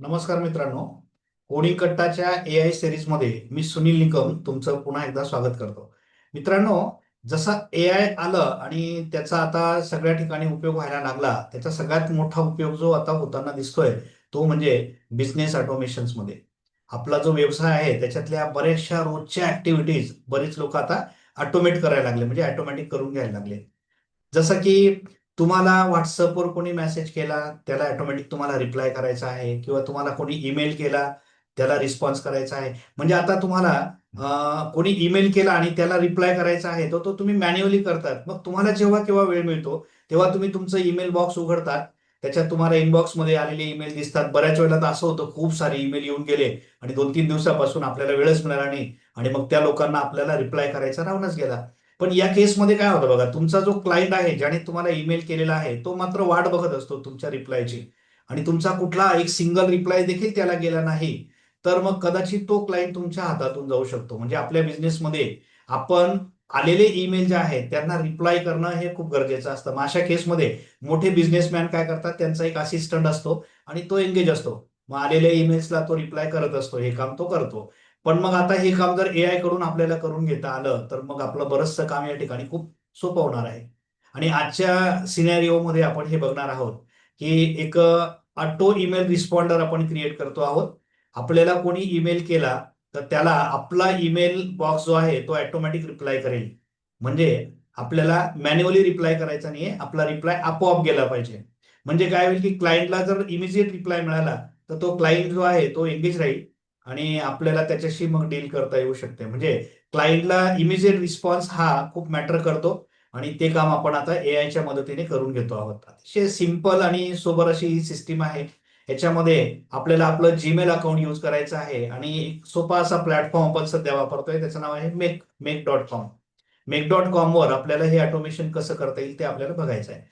नमस्कार मित्रांनो. कोणी कट्टाच्या ए आय सिरीजमध्ये मी सुनील निकम तुमचं पुन्हा एकदा स्वागत करतो. मित्रांनो जसा ए आय आलं आणि त्याचा आता सगळ्या ठिकाणी उपयोग व्हायला लागला त्याचा सगळ्यात मोठा उपयोग जो आता होताना दिसतोय तो म्हणजे बिझनेस ऑटोमेशन्समध्ये. आपला जो व्यवसाय आहे त्याच्यातल्या बऱ्याचशा रोजच्या ऍक्टिव्हिटीज बरेच लोक आता ऑटोमेट करायला लागले म्हणजे ऑटोमॅटिक करून घ्यायला लागले. जसं की तुम्हाला व्हॉट्सअपवर कोणी मेसेज केला त्याला ऑटोमॅटिक तुम्हाला रिप्लाय करायचा आहे किंवा तुम्हाला कोणी ईमेल केला त्याला रिस्पॉन्स करायचा आहे. म्हणजे आता तुम्हाला कोणी ईमेल केला आणि त्याला रिप्लाय करायचा आहे तो तो तुम्ही मॅन्युअली करतात. मग तुम्हाला जेव्हा केव्हा वेळ मिळतो तेव्हा तुम्ही तुमचं ईमेल बॉक्स उघडतात. त्याच्यात तुम्हाला इनबॉक्समध्ये आलेले ईमेल दिसतात. बऱ्याच वेळेला तर असं होतं खूप सारे ईमेल येऊन गेले आणि दोन तीन दिवसापासून आपल्याला वेळच मिळाला नाही आणि मग त्या लोकांना आपल्याला रिप्लाय करायचा राहूनच गेला. पण या केसमध्ये काय होतं बघा तुमचा जो क्लायंट आहे ज्याने तुम्हाला ईमेल केलेला आहे तो मात्र वाट बघत असतो तुमच्या रिप्लायची आणि तुमचा कुठला एक सिंगल रिप्लाय देखील त्याला गेला नाही तर मग कदाचित तो क्लायंट तुमच्या हातातून जाऊ शकतो. म्हणजे आपल्या बिझनेसमध्ये आपण आलेले ईमेल जे आहेत त्यांना रिप्लाय करणं हे खूप गरजेचं असतं. मग अशा केसमध्ये मोठे बिझनेसमॅन काय करतात त्यांचा एक असिस्टंट असतो आणि तो एंगेज असतो. मग आलेल्या ईमेल्सला तो रिप्लाय करत असतो हे काम तो करतो. पण मग आता हे काम जर ए आयकडून आपल्याला करून घेता आलं तर मग आपलं बरंचसं काम या ठिकाणी खूप सोपं होणार आहे. आणि आजच्या सिनॅरिओमध्ये आपण हे बघणार आहोत की एक ऑटो ईमेल रिस्पॉन्डर आपण क्रिएट करतो आहोत. आपल्याला कोणी ईमेल केला तर त्याला आपला ईमेल बॉक्स जो आहे तो ऑटोमॅटिक रिप्लाय करेल. म्हणजे आपल्याला मॅन्युअली रिप्लाय करायचा नाहीये आपला रिप्लाय आपोआप गेला पाहिजे. म्हणजे काय होईल की क्लायंटला जर इमिजिएट रिप्लाय मिळाला तर तो क्लायंट जो आहे तो एंगेज राहील. आणि आपल्याला त्याच्याशी मग डील करता येऊ शकते. म्हणजे क्लायंटला इमिजिएट रिस्पॉन्स हा खूप मॅटर करतो आणि ते काम आपण आता ए आयच्या मदतीने करून घेतो आहोत. अतिशय सिंपल आणि सोबर अशी ही सिस्टीम आहे. याच्यामध्ये आपल्याला आपलं जीमेल अकाउंट यूज करायचं आहे आणि एक सोपा असा प्लॅटफॉर्म आपण सध्या वापरतोय. त्याचं नाव आहे make make dot com make dot com वर आपल्याला हे ऑटोमेशन कसं करता येईल ते आपल्याला बघायचं आहे.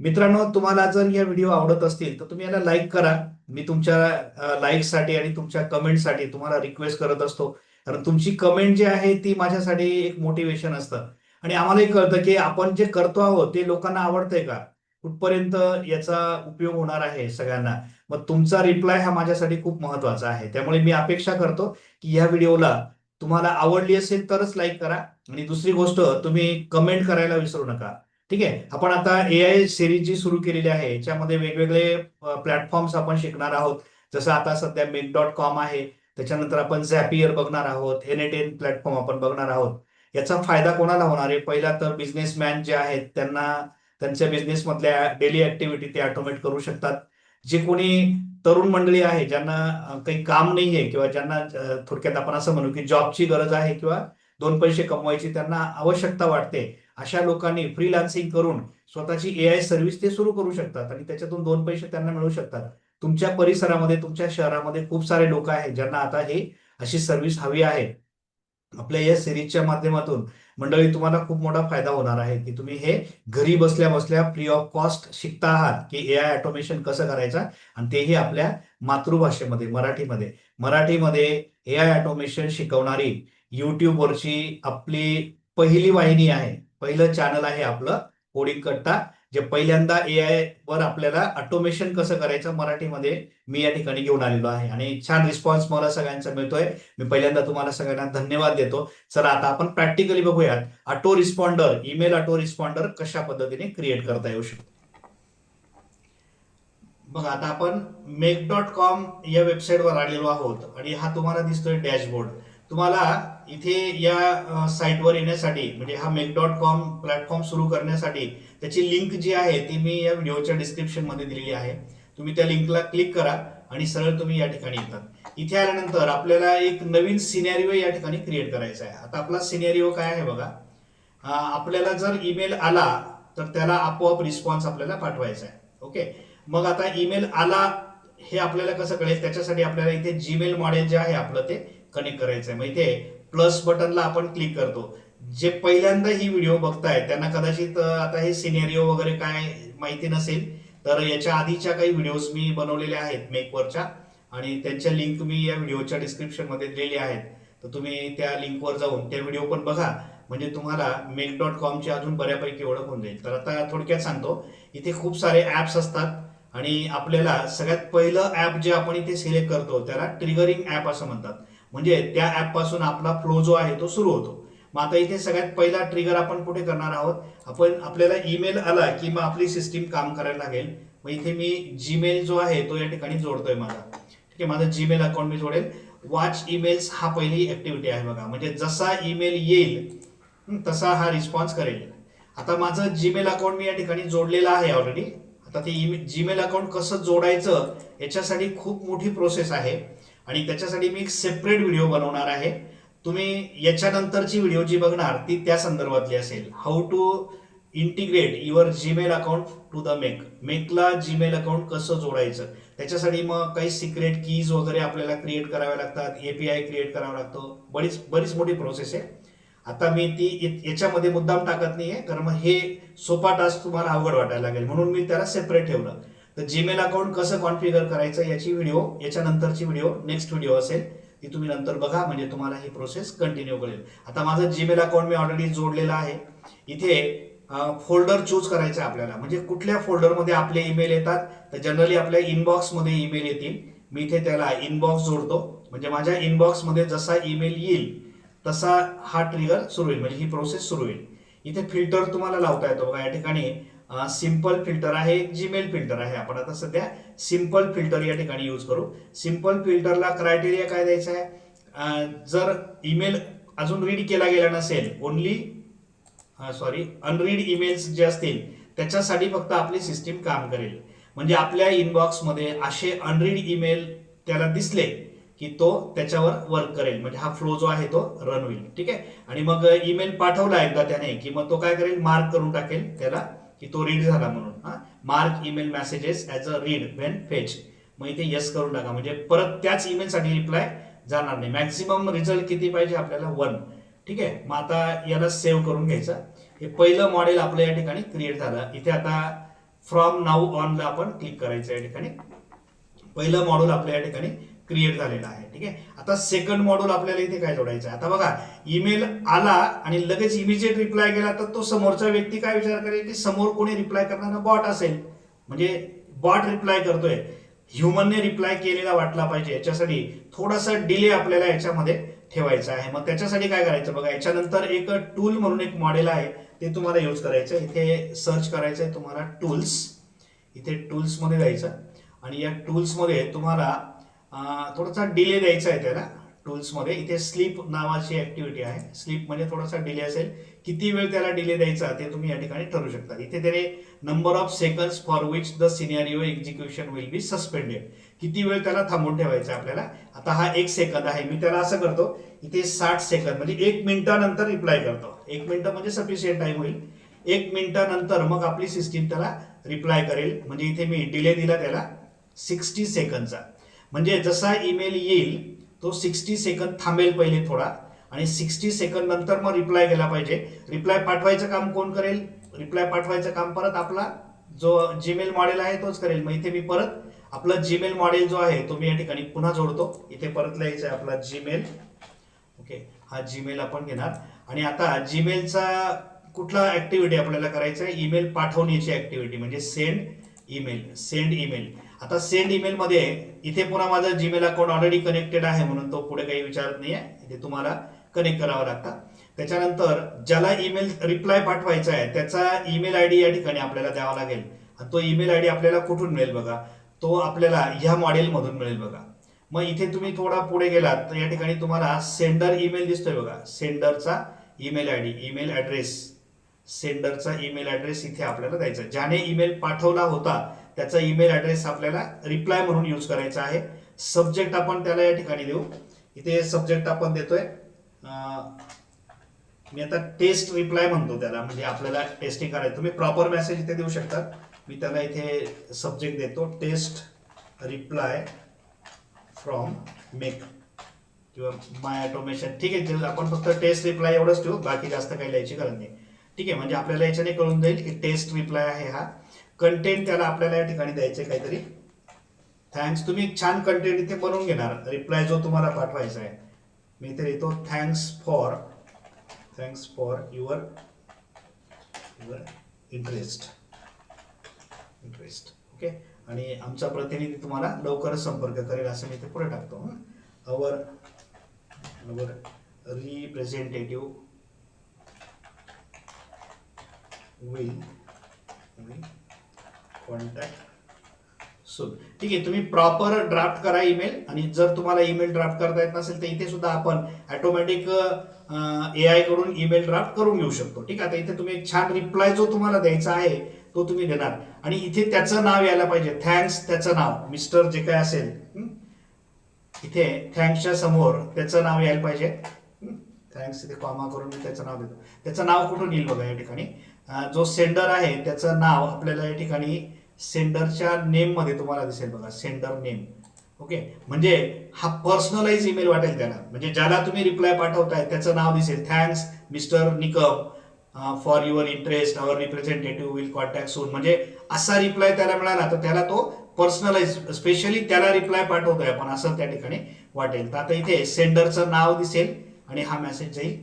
मित्रांनो तुम्हाला जर या व्हिडिओ आवडत असतील तर तुम्ही याला लाईक करा. मी तुमच्या लाईकसाठी आणि तुमच्या कमेंटसाठी तुम्हाला रिक्वेस्ट करत असतो. कारण तुमची कमेंट जी आहे ती माझ्यासाठी एक मोटिवेशन असतं. आणि आम्हालाही कळतं की आपण जे करतो आहोत ते लोकांना आवडतंय का? कुठपर्यंत याचा उपयोग होणार आहे सगळ्यांना? मग तुमचा रिप्लाय हा माझ्यासाठी खूप महत्त्वाचा आहे. त्यामुळे मी अपेक्षा करतो की या व्हिडिओला तुम्हाला आवडली असेल तरच लाईक करा. आणि दुसरी गोष्ट तुम्ही कमेंट करायला विसरू नका. ठीक आहे. आपण आता ए आय सिरीज जी सुरू केलेली आहे याच्यामध्ये वेगवेगळे प्लॅटफॉर्म्स आपण शिकणार आहोत. जसं आता सध्या मेक डॉट कॉम आहे. त्याच्यानंतर आपण झॅपियर बघणार आहोत. एन प्लॅटफॉर्म आपण बघणार आहोत. याचा फायदा कोणाला होणार आहे? पहिला तर बिझनेसमॅन जे आहेत त्यांना त्यांच्या बिझनेसमधल्या डेली ऍक्टिव्हिटी ते ऑटोमेट करू शकतात. जे कोणी तरुण मंडळी आहे ज्यांना काही काम नाही आहे किंवा ज्यांना थोडक्यात आपण असं म्हणू की जॉबची गरज आहे किंवा दोन पैसे कमवायची त्यांना आवश्यकता वाटते. अशा लोकांनी फ्रीलान्सिंग करून स्वतःची ए आय सर्व्हिस ते सुरू करू शकतात आणि त्याच्यातून दोन पैसे त्यांना मिळू शकतात. तुमच्या परिसरामध्ये तुमच्या शहरामध्ये खूप सारे लोक आहेत ज्यांना आता हे अशी सर्व्हिस हवी आहे. आपल्या या सिरीजच्या माध्यमातून मंडळी तुम्हाला खूप मोठा फायदा होणार आहे की तुम्ही हे घरी बसल्या बसल्या फ्री ऑफ कॉस्ट शिकता आहात की ए आय ऑटोमेशन कसं करायचं आणि तेही आपल्या मातृभाषेमध्ये मराठीमध्ये. मराठीमध्ये ए आय ऑटोमेशन शिकवणारी युट्यूबवरची आपली पहिली वाहिनी आहे. पहिलं चॅनल आहे आपलं कोडिंग करता जे पहिल्यांदा ए आय वर आपल्याला ऑटोमेशन कसं करायचं मराठीमध्ये मी या ठिकाणी घेऊन आलेलो आहे. आणि छान रिस्पॉन्स मला सगळ्यांचा मिळतोय. मी पहिल्यांदा तुम्हाला सगळ्यांना धन्यवाद देतो. चला आता आपण प्रॅक्टिकली बघूयात. Auto responder email auto responder कशा पद्धतीने क्रिएट करता येऊ शकतो? बघा आता आपण मेक डॉट कॉम या वेबसाईटवर आलेलो आहोत. आणि हा तुम्हाला दिसतोय डॅशबोर्ड तुम्हाला इथे या साईटवर येण्यासाठी म्हणजे हा मेक डॉट कॉम प्लॅटफॉर्म सुरू करण्यासाठी त्याची लिंक जी आहे ती मी या व्हिडिओच्या डिस्क्रिप्शनमध्ये दिलेली आहे. तुम्ही त्या लिंकला क्लिक करा आणि सरळ तुम्ही या ठिकाणी येतात. इथे आल्यानंतर आपल्याला एक नवीन सिनेरिओ या ठिकाणी क्रिएट करायचा आहे. आता आपला सिनेरिओ काय आहे बघा. आपल्याला जर ईमेल आला तर त्याला आपोआप रिस्पॉन्स आपल्याला पाठवायचा आहे. ओके? मग आता ईमेल आला हे आपल्याला कसं कळेल? त्याच्यासाठी आपल्याला इथे जीमेल मॉडेल जे आहे आपलं ते कनेक्ट करायचं आहे मग प्लस बटनला आपण क्लिक करतो. जे पहिल्यांदा ही व्हिडिओ बघताय त्यांना कदाचित आता हे सिनेरिओ वगैरे काय माहिती नसेल तर याच्या आधीच्या काही व्हिडिओज मी बनवलेल्या आहेत मेकवरच्या. आणि त्यांच्या लिंक मी या व्हिडिओच्या डिस्क्रिप्शनमध्ये आहेत. तर तुम्ही त्या लिंकवर जाऊन त्या व्हिडिओ पण बघा. म्हणजे तुम्हाला मेक डॉट कॉमची अजून बऱ्यापैकी ओळख होऊन जाईल. तर आता थोडक्यात सांगतो इथे खूप सारे ऍप्स असतात. आणि आपल्याला सगळ्यात पहिलं ऍप जे आपण इथे सिलेक्ट करतो त्याला ट्रिगरिंग ॲप असं म्हणतात. म्हणजे त्या ॲपपासून आपला फ्लो जो आहे तो सुरू होतो. मग आता इथे सगळ्यात पहिला ट्रिगर आपण कुठे करणार आहोत? आपण आपल्याला ईमेल आला की मग आपली सिस्टीम काम करायला लागेल. मग इथे मी जीमेल जो आहे तो या ठिकाणी जोडतोय माझा. ठीक आहे माझा जीमेल अकाउंट मी जोडेल. वॉच ईमेल्स हा पहिली ऍक्टिव्हिटी आहे बघा. म्हणजे जसा ईमेल येईल तसा हा रिस्पॉन्स करेल. आता माझं जीमेल अकाउंट मी या ठिकाणी जोडलेलं आहे ऑलरेडी आता ते जीमेल अकाउंट कसं जोडायचं याच्यासाठी खूप मोठी प्रोसेस आहे. आणि त्याच्यासाठी मी एक सेपरेट व्हिडिओ बनवणार आहे. तुम्ही याच्यानंतरची व्हिडिओ जी बघणार ती त्या संदर्भातली असेल. How to integrate your Gmail account to the make मेकला Gmail account कसं जोडायचं? त्याच्यासाठी मग काही सिक्रेट कीज वगैरे आपल्याला क्रिएट कराव्या लागतात एपीआय क्रिएट करावा लागतो. बरीच बरीच मोठी प्रोसेस आहे. आता मी ती याच्यामध्ये मुद्दाम टाकत नाही आहे कारण मग हे सोपा टास्क तुम्हाला अवघड वाटायला लागेल. म्हणून मी त्याला सेपरेट ठेवलं. तर जीमेल अकाउंट कसं कॉन्फिगर करायचं याची व्हिडिओ याच्यानंतरची व्हिडिओ नेक्स्ट व्हिडिओ असेल ती तुम्ही नंतर बघा म्हणजे तुम्हाला ही प्रोसेस कंटिन्यू कळेल. आता माझं जीमेल अकाउंट मी ऑलरेडी जोडलेलं आहे. इथे फोल्डर चूज करायचं आहे आपल्याला. म्हणजे कुठल्या फोल्डरमध्ये आपले ईमेल येतात तर जनरली आपल्या इनबॉक्समध्ये ईमेल येतील. मी इथे त्याला इनबॉक्स जोडतो. म्हणजे माझ्या इनबॉक्समध्ये जसा ईमेल येईल तसा हा ट्रिगर सुरू होईल. म्हणजे ही प्रोसेस सुरू होईल. इथे फिल्टर तुम्हाला लावता येतो. बघा या ठिकाणी सिंपल फिल्टर आहे जीमेल फिल्टर आहे. आपण आता सध्या सिंपल फिल्टर या ठिकाणी यूज करू. सिंपल फिल्टरला क्रायटेरिया काय द्यायचा आहे? जर ईमेल अजून रीड केला गेला नसेल ओनली सॉरी अनरीड ईमेल्स जे असतील त्याच्यासाठी फक्त आपली सिस्टीम काम करेल. म्हणजे आपल्या इनबॉक्समध्ये असे अनरीड ईमेल त्याला दिसले की तो त्याच्यावर वर्क करेल. म्हणजे हा फ्लो जो आहे तो रन होईल. ठीक आहे? आणि मग ईमेल पाठवला एकदा त्याने की मग तो काय करेल? मार्क करून टाकेल त्याला की तो रीड झाला म्हणून. हा? Mark email messages as a read when fetch मग इथे येस करून टाका म्हणजे परत त्याच ईमेलसाठी रिप्लाय जाणार नाही. मॅक्सिमम रिझल्ट किती पाहिजे आपल्याला? वन ठीक आहे? मग आता याला सेव्ह करून घ्यायचं. हे पहिलं मॉडेल आपलं या ठिकाणी क्रिएट झालं. इथे आता फ्रॉम नाऊ ऑनला आपण क्लिक करायचं या ठिकाणी. पहिलं मॉड्यूल आपल्या या ठिकाणी क्रिएट झालेला आहे ठीक आहे? आता सेकंड मॉड्यूल आपल्याला इथे काय जोडायचं आहे? आता बघा ईमेल आला आणि लगेच इमिजिएट रिप्लाय केला तर तो समोरचा व्यक्ती काय विचार करेल की समोर कोणी रिप्लाय करणारा बॉट असेल. म्हणजे बॉट रिप्लाय करतोय. ह्युमनने रिप्लाय केलेला वाटला पाहिजे. याच्यासाठी थोडासा डिले आपल्याला याच्यामध्ये ठेवायचा आहे. मग त्याच्यासाठी काय करायचं बघा याच्यानंतर एक टूल म्हणून एक मॉडेल आहे ते तुम्हाला यूज करायचं आहे. इथे सर्च करायचं आहे तुम्हाला टूल्स इथे टूल्समध्ये जायचं. आणि या टूल्समध्ये तुम्हाला थोडासा डिले द्यायचा आहे त्याला टूल्समध्ये. इथे स्लीप नावाची ऍक्टिव्हिटी आहे. स्लीप म्हणजे थोडासा डिले असेल. किती वेळ त्याला डिले द्यायचा ते तुम्ही या ठिकाणी ठरवू शकता. इथे त्याने number of seconds for which the scenario execution will be suspended किती वेळ त्याला थांबून ठेवायचा आहे आपल्याला? आता हा एक सेकंद आहे. मी त्याला असं करतो इथे साठ सेकंद म्हणजे एक मिनिटानंतर रिप्लाय करतो. एक मिनिटं म्हणजे सफिशियंट टाइम होईल. एक मिनिटानंतर मग आपली सिस्टीम त्याला रिप्लाय करेल. म्हणजे इथे मी डिले दिला त्याला सिक्स्टी सेकंदचा म्हणजे जसा ईमेल येईल तो सिक्स्टी सेकंद थांबेल पहिले थोडा. आणि सिक्स्टी सेकंद नंतर मग रिप्लाय गेला पाहिजे. रिप्लाय पाठवायचं काम कोण करेल? रिप्लाय पाठवायचं काम परत आपला जो जीमेल मॉडेल आहे तोच करेल. मग इथे मी परत आपला जीमेल मॉडेल जो आहे तो मी या ठिकाणी पुन्हा जोडतो. इथे परत लिहायचं आहे आपला जीमेल ओके हा जीमेल आपण घेणार. आणि आता जीमेलचा कुठला ऍक्टिव्हिटी आपल्याला करायचा आहे? ईमेल पाठवण्याची ऍक्टिव्हिटी म्हणजे सेंड ईमेल सेंड ईमेल आता सेंड ईमेलमध्ये इथे पुन्हा माझा जीमेल अकाउंट ऑलरेडी कनेक्टेड आहे म्हणून तो पुढे काही विचारत नाही आहे इथे तुम्हाला कनेक्ट करावं लागतं. त्याच्यानंतर ज्याला ईमेल रिप्लाय पाठवायचा आहे त्याचा ईमेल आय डी या ठिकाणी आपल्याला द्यावा लागेल. आणि तो ईमेल आय डी आपल्याला कुठून मिळेल बघा? तो आपल्याला ह्या मॉडेलमधून मिळेल बघा. मग इथे तुम्ही थोडा पुढे गेलात तर या ठिकाणी तुम्हाला सेंडर ईमेल दिसतोय बघा. सेंडरचा email I D email address सेंडरचा email address इथे आपल्याला द्यायचा ज्याने ईमेल पाठवला होता त्याचा ईमेल ॲड्रेस आपल्याला रिप्लाय म्हणून यूज करायचा आहे. सब्जेक्ट आपण त्याला या ठिकाणी देऊ. इथे सब्जेक्ट आपण देतोय. मी आता टेस्ट रिप्लाय म्हणतो त्याला म्हणजे आपल्याला टेस्टिंग करायचं. तुम्ही प्रॉपर मेसेज इथे देऊ शकता. मी त्याला इथे सब्जेक्ट देतो. टेस्ट रिप्लाय फ्रॉम मेक किंवा माय ऑटोमेशन. ठीक आहे आपण फक्त टेस्ट रिप्लाय एवढंच ठेवू बाकी जास्त काही लिहायची गरज नाही. ठीक आहे म्हणजे आपल्याला याच्याने कळून जाईल की टेस्ट रिप्लाय आहे हा. कंटेंट त्याला आपल्याला या ठिकाणी द्यायचं आहे काहीतरी. थँक्स तुम्ही एक छान कंटेंट इथे बनवून घेणार. रिप्लाय जो तुम्हाला पाठवायचा आहे. मी इथे येतो thanks for thanks for your your interest interest okay आणि आमचा प्रतिनिधी तुम्हाला लवकरच संपर्क करेल असं मी ते पुढे टाकतो. Our our representative will will contact so ठीक आहे तुम्ही प्रॉपर ड्राफ्ट करा ईमेल आणि जर तुम्हाला ईमेल ड्राफ्ट करता येत नसेल तर इथे सुद्धा आपण ऑटोमॅटिक ए आयकडून ईमेल ड्राफ्ट करून घेऊ शकतो. ठीक आहे आता इथे तुम्ही एक छान रिप्लाय जो तुम्हाला द्यायचा आहे तो तुम्ही देणार. आणि इथे त्याचं नाव यायला पाहिजे. थँक्स त्याचं नाव. मिस्टर जे काय असेल इथे थँक्सच्या समोर त्याचं नाव यायला पाहिजे. थँक्स इथे कॉमा करून मी त्याचं नाव देतो. त्याचं नाव कुठून येईल बघा या ठिकाणी? जो सेंडर आहे त्याचं नाव आपल्याला या ठिकाणी सेंडरच्या नेममध्ये तुम्हाला दिसेल बघा सेंडर नेम ओके म्हणजे हा पर्सनलाइज ईमेल वाटेल त्याला. म्हणजे ज्याला तुम्ही रिप्लाय पाठवताय त्याचं नाव दिसेल. Thanks mister Nikam for your interest our representative will contact soon म्हणजे असा रिप्लाय त्याला मिळाला तर त्याला तो पर्सनलाइज स्पेशली त्याला रिप्लाय पाठवतोय आपण असं त्या ठिकाणी वाटेल. तर आता इथे सेंडरचं नाव दिसेल आणि हा मेसेज जाईल.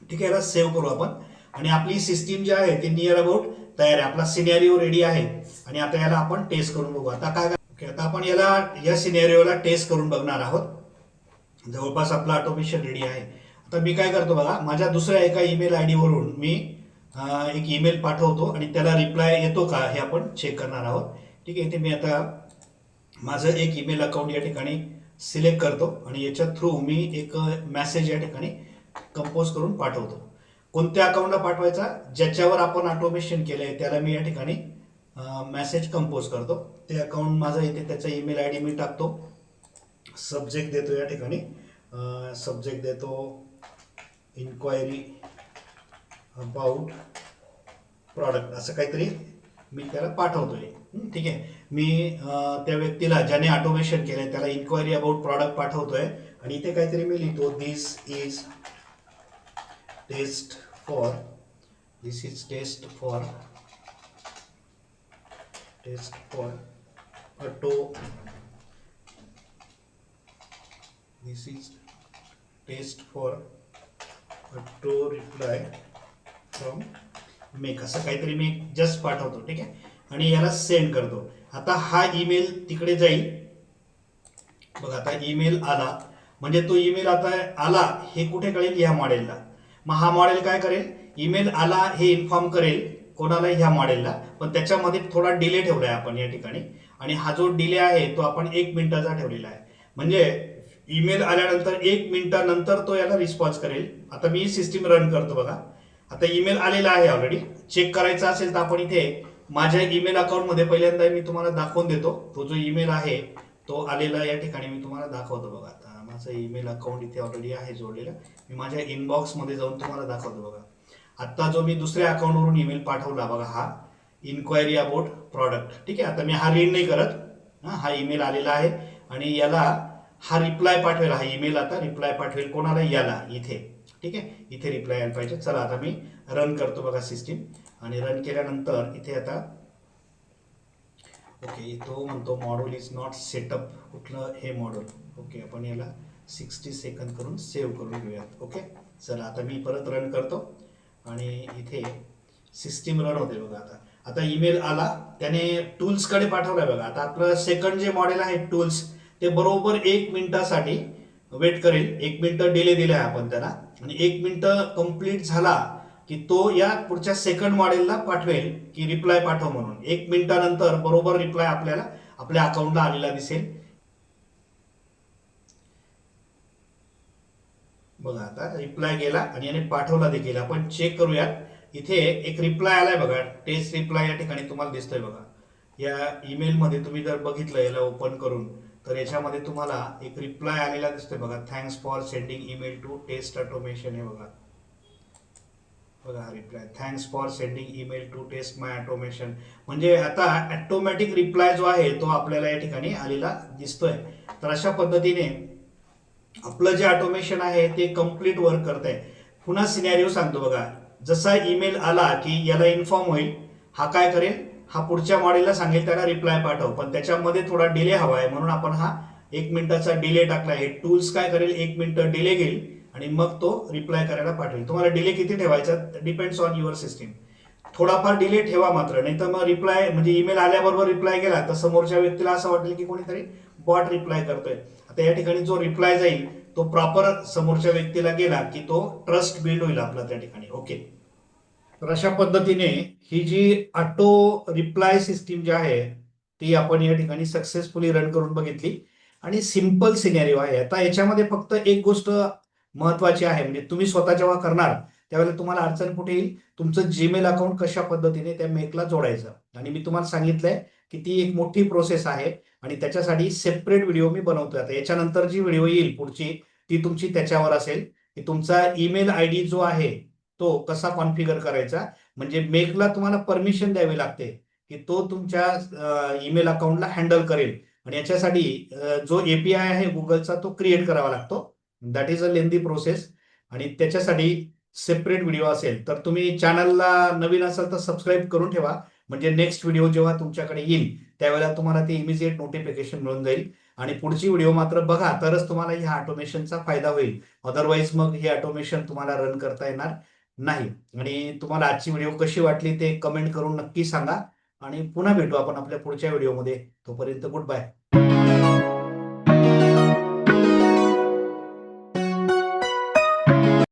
ठीक आहे याला सेव्ह करू आपण. आणि आपली सिस्टीम जी आहे ती नियर अबाउट तयार आहे. आपला सिनेरिओ रेडी आहे. आणि आता याला आपण टेस्ट करून बघू. आता काय ओके आता आपण याला या सिनेरिओला टेस्ट करून बघणार आहोत. जवळपास आपला ऑटोमेशन रेडी आहे. आता मी काय करतो बघा माझ्या दुसऱ्या एका ईमेल आय डीवरून मी एक ईमेल पाठवतो आणि त्याला रिप्लाय येतो का हे आपण चेक करणार आहोत. ठीक आहे इथे मी आता माझं एक ईमेल अकाउंट या ठिकाणी सिलेक्ट करतो आणि याच्या थ्रू मी एक मॅसेज या ठिकाणी कंपोज करून पाठवतो. कोणत्या अकाउंटला पाठवायचा? ज्याच्यावर आपण ऑटोमेशन केलं आहे त्याला मी या ठिकाणी मेसेज कंपोज करतो. ते अकाउंट माझा इथे त्याचा ईमेल आय डी मी टाकतो. सब्जेक्ट देतो या ठिकाणी. सब्जेक्ट देतो इन्क्वायरी अबाउट प्रॉडक्ट असं काहीतरी मी त्याला पाठवतोय. ठीक आहे. मी त्या व्यक्तीला ज्याने ऑटोमेशन केलं आहे त्याला इन्क्वायरी अबाउट प्रॉडक्ट पाठवतोय. आणि इथे काहीतरी मी लिहितो this is test for this is test for test for auto this is test for auto reply from make असं काहीतरी मी जस्ट पाठवतो ठीक आहे? आणि याला सेंड करतो. आता हा ईमेल तिकडे जाईल. बघा आता ईमेल आला. म्हणजे तो ईमेल आता आला हे कुठे कळेल? या मॉडेलला मग हा मॉडेल काय करेल? ईमेल आला हे इन्फॉर्म करेल. कोणाला ह्या मॉडेलला. पण त्याच्यामध्ये थोडा डिले ठेवलाय आपण या ठिकाणी. आणि हा जो डिले आहे तो आपण एक मिनिटाचा ठेवलेला आहे. म्हणजे ईमेल आल्यानंतर एक मिनिटानंतर तो याला रिस्पॉन्स करेल. आता मी सिस्टीम रन करतो बघा. आता ईमेल आलेला आहे ऑलरेडी चेक करायचा असेल तर आपण इथे माझ्या ईमेल अकाउंटमध्ये पहिल्यांदा मी तुम्हाला दाखवून देतो. तो जो ईमेल आहे तो आलेला या ठिकाणी मी तुम्हाला दाखवतो बघा आता. माझं ईमेल अकाउंट इथे ऑलरेडी आहे जोडलेलं. मी माझ्या इनबॉक्समध्ये जाऊन तुम्हाला दाखवतो बघा. आत्ता जो मी दुसऱ्या अकाउंटवरून ईमेल पाठवला बघा हा इन्क्वायरी अबाउट प्रॉडक्ट ठीक आहे आता मी हा रीड नाही करत. हा हा ईमेल आलेला आहे आणि याला हा रिप्लाय पाठवेल. हा ईमेल आता रिप्लाय पाठवेल कोणाला? याला इथे. ठीक आहे इथे रिप्लाय यायला पाहिजे. चला आता मी रन करतो बघा सिस्टीम आणि रन केल्यानंतर इथे आता ओके तो म्हणतो मॉड्यूल इज नॉट सेटअप कुठलं हे मॉड्यूल ओके आपण याला सिक्स्टी सेकंद करून सेव्ह करून घेऊयात ओके? चला आता मी परत रन करतो. आणि इथे सिस्टीम रन होते बघा आता. आता ईमेल आला त्याने टूल्सकडे पाठवलाय बघा. आता आपलं सेकंड जे मॉडेल आहे टूल्स ते बरोबर एक मिनिटासाठी वेट करेल. एक मिनिटं डिले दिला आहे आपण त्याला. आणि एक मिनिटं कंप्लीट झाला की तो या पुढच्या सेकंड मॉडेलला पाठवेल की रिप्लाय पाठव म्हणून. एक मिनिटानंतर बरोबर रिप्लाय आपल्याला आपल्या अकाउंटला आलेला दिसेल. बघा आता रिप्लाय गेला आणि याने पाठवला देखील. आपण चेक करूयात. इथे एक रिप्लाय आलाय बघा. टेस्ट रिप्लाय या ठिकाणी तुम्हाला दिसतोय बघा. या ईमेलमध्ये तुम्ही जर बघितलं याला ओपन करून तर याच्यामध्ये तुम्हाला एक रिप्लाय आलेला दिसतोय बघा. Thanks for sending email to test automation हे बघा. बघा हा reply thanks for sending email to test my automation म्हणजे आता ऑटोमॅटिक रिप्लाय जो आहे तो आपल्याला या ठिकाणी आलेला दिसतोय. तर अशा पद्धतीने आपलं जे ऑटोमेशन आहे ते कंप्लीट वर्क करत आहे पुन्हा सिनॅरिओ सांगतो बघा. जसा ईमेल आला की याला इन्फॉर्म होईल हा काय करेल? हा पुढच्या मॉडेलला सांगेल त्याला रिप्लाय पाठव. पण त्याच्यामध्ये थोडा डिले हवा आहे म्हणून आपण हा एक मिनिटाचा डिले टाकला आहे. टूल्स काय करेल? एक मिनटं डिले घेईल आणि मग तो रिप्लाय करायला पाठवेल. तुम्हाला डिले किती ठेवायचा? डिपेंड्स ऑन युअर सिस्टीम थोडाफार डिले ठेवा मात्र. नाही तर मग रिप्लाय म्हणजे ईमेल आल्याबरोबर रिप्लाय केला तर समोरच्या व्यक्तीला असं वाटेल की कोणीतरी बॉट रिप्लाय करतोय. त्या या ठिकाणी जो रिप्लाय जाईल तो प्रॉपर समोरच्या व्यक्तीला गेला की तो ट्रस्ट बिल्ड होईल आपला त्या ठिकाणी. ओके तर अशा पद्धतीने ही जी ऑटो रिप्लाय सिस्टीम जी आहे ती आपण या ठिकाणी सक्सेसफुली रन करून बघितली. आणि सिंपल सिनेरिओ आहे. आता याच्यामध्ये फक्त एक गोष्ट महत्वाची आहे. म्हणजे तुम्ही स्वतः जेव्हा करणार त्यावेळेला तुम्हाला अडचण कुठे येईल? तुमचं जीमेल अकाउंट कशा पद्धतीने त्या मेकला जोडायचं. आणि मी तुम्हाला सांगितलंय की ती एक मोठी प्रोसेस आहे आणि त्याच्यासाठी सेपरेट व्हिडिओ मी बनवतोय. आता याच्यानंतर जी व्हिडिओ येईल पुढची ती तुमची त्याच्यावर असेल. की तुमचा ईमेल आय डी जो आहे तो कसा कॉन्फिगर करायचा? म्हणजे मेकला तुम्हाला परमिशन द्यावी लागते की तो तुमच्या ईमेल अकाउंटला हँडल करेल. आणि याच्यासाठी जो एपीआय आहे गुगलचा तो क्रिएट करावा लागतो. That is a lengthy process आणि त्याच्यासाठी सेपरेट व्हिडिओ असेल तर तुम्ही चॅनलला नवीन असाल तर सबस्क्राईब करून ठेवा. म्हणजे नेक्स्ट व्हिडिओ जेव्हा तुमच्याकडे येईल त्यावेळेला तुम्हाला ते इमिजिएट नोटिफिकेशन मिळून जाईल. आणि पुढची व्हिडिओ मात्र बघा तरच तुम्हाला ह्या ऑटोमेशनचा फायदा होईल. अदरवाईज मग हे ऑटोमेशन तुम्हाला रन करता येणार नाही. आणि तुम्हाला आजची व्हिडिओ कशी वाटली ते कमेंट करून नक्की सांगा. आणि पुन्हा भेटू आपण आपल्या पुढच्या व्हिडिओमध्ये तोपर्यंत गुड बाय